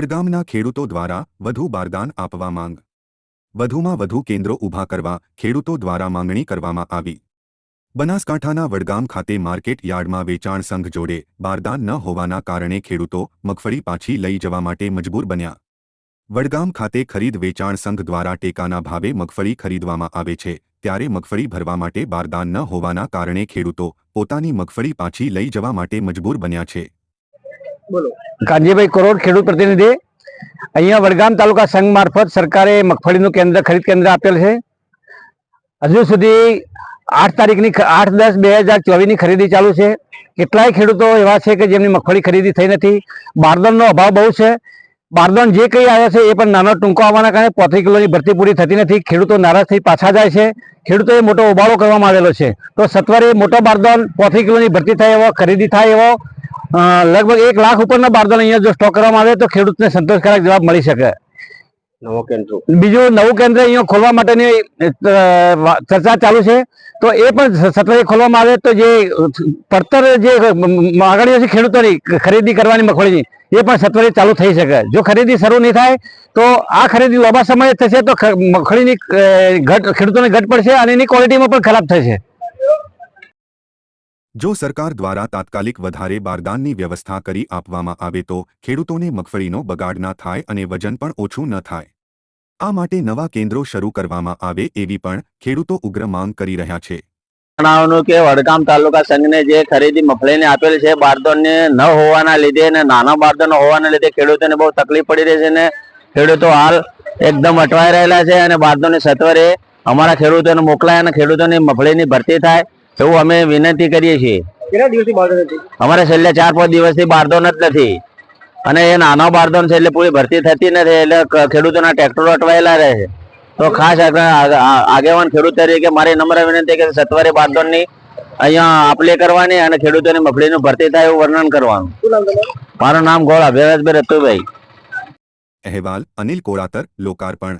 વડગામના ખેડૂતો દ્વારા વધુ બારદાન આપવા માંગ. વધુમાં વધુ કેન્દ્રો ઊભા કરવા ખેડૂતો દ્વારા માંગણી કરવામાં આવી. બનાસકાંઠાના વડગામ ખાતે માર્કેટ યાર્ડમાં વેચાણ સંઘ જોડે બારદાન ન હોવાના કારણે ખેડૂતો મગફળી પાછી લઈ જવા માટે મજબૂર બન્યા. વડગામ ખાતે ખરીદ વેચાણ સંઘ દ્વારા ટેકાના ભાવે મગફળી ખરીદવામાં આવે છે, ત્યારે મગફળી ભરવા માટે બારદાન ન હોવાના કારણે ખેડૂતો પોતાની મગફળી પાછી લઈ જવા માટે મજબૂર બન્યા છે. બોલો. કાનજીભાઈ કરોડ ખેડૂત પ્રતિનિધિ, અહીંયા વડગામ તાલુકા સંઘ મારફત સરકારે મગફળીનું કેન્દ્ર, ખરીદ કેન્દ્ર આપેલ છે. હજુ સુધી આઠ તારીખની આઠ દસ બે હજાર ચોવીસની ખરીદી ચાલુ છે. કેટલાય ખેડૂતો એવા છે કે જેમની મગફળી ખરીદી થઈ નથી. બારદણનો અભાવ બહુ છે. બારદણ જે કંઈ આવ્યો છે એ પણ નાનો ટૂંકો આવવાના કારણે પોત્રીસ કિલોની ભરતી પૂરી થતી નથી. ખેડૂતો નારાજ થઈ પાછા જાય છે. ખેડૂતોએ મોટો ઉબાળો કરવામાં આવેલો છે. તો સત્વરે મોટો બારદણ પોત્રીસ કિલોની ભરતી થાય એવો, ખરીદી થાય એવો લગભગ એક લાખ ઉપરના બારદાન અહીંયા જો સ્ટોક કરવામાં આવે તો ખેડૂતને સંતોષકારક જવાબ મળી શકે. નવો કેન્દ્ર. બીજું નવું કેન્દ્ર અહીંયા ખોલવા માટેની ચર્ચા ચાલુ છે. તો એ પણ સત્વરે ખોલવામાં આવે તો જે પડતર જે માગણીઓ છે ખેડૂતોની ખરીદી કરવાની મગફળીની એ પણ સત્વરે ચાલુ થઈ શકે. જો ખરીદી શરૂ નહીં થાય તો આ ખરીદી લાંબા સમયે થશે તો મગફળીની ઘટ ખેડૂતોને ઘટ પડશે અને એની ક્વોલિટીમાં પણ ખરાબ થશે. જો સરકાર દ્વારા તાત્કાલિક વધારે બારદાનની વ્યવસ્થા કરી આપવામાં આવે તો ખેડૂતોને મગફળીનો બગાડ ના થાય અને વજન પણ ઓછું ન થાય. આ માટે નવા કેન્દ્રો શરૂ કરવામાં આવે એવી પણ ખેડૂતો ઉગ્ર માંગ કરી રહ્યા છે. જણાવવાનું કે વડગામ તાલુકા સંઘને જે ખરીદી મગફળીને આપેલ છે, બારદાનને ન હોવાના લીધે અને નાના બારદોન હોવાના લીધે ખેડૂતોને બહુ તકલીફ પડી રહી છે અને ખેડૂતો હાલ એકદમ અટવાઈ રહેલા છે અને બારદાનને સત્વરે અમારા ખેડૂતોને મોકલાય અને ખેડૂતોની મગફળીની ભરતી થાય. એવું અમે વિનંતી કરીએ છીએ. કેટલા દિવસથી અમારે છેલ્લે ચાર પાંચ દિવસથી બારદો જ નથી. અને એ નાનો બારદાન છે એટલે પૂરી ભરતી થતી નથી એટલે ખેડૂતોના ટ્રેક્ટરો અટવાયેલા રહે છે. તો ખાસ આગેવાન ખેડૂત તરીકે મારી નમ્ર વિનંતી કે સત્વરે બારદાનની અહીંયા આપલે કરવાની અને ખેડૂતોની મગફળીનું ભરતી થાય એવું વર્ણન કરવાનું. મારું નામ ગોળ ભેરસભાઈ રતુભાઈ. અહેવાલ અનિલ કોળાતર લોકાર્પણ.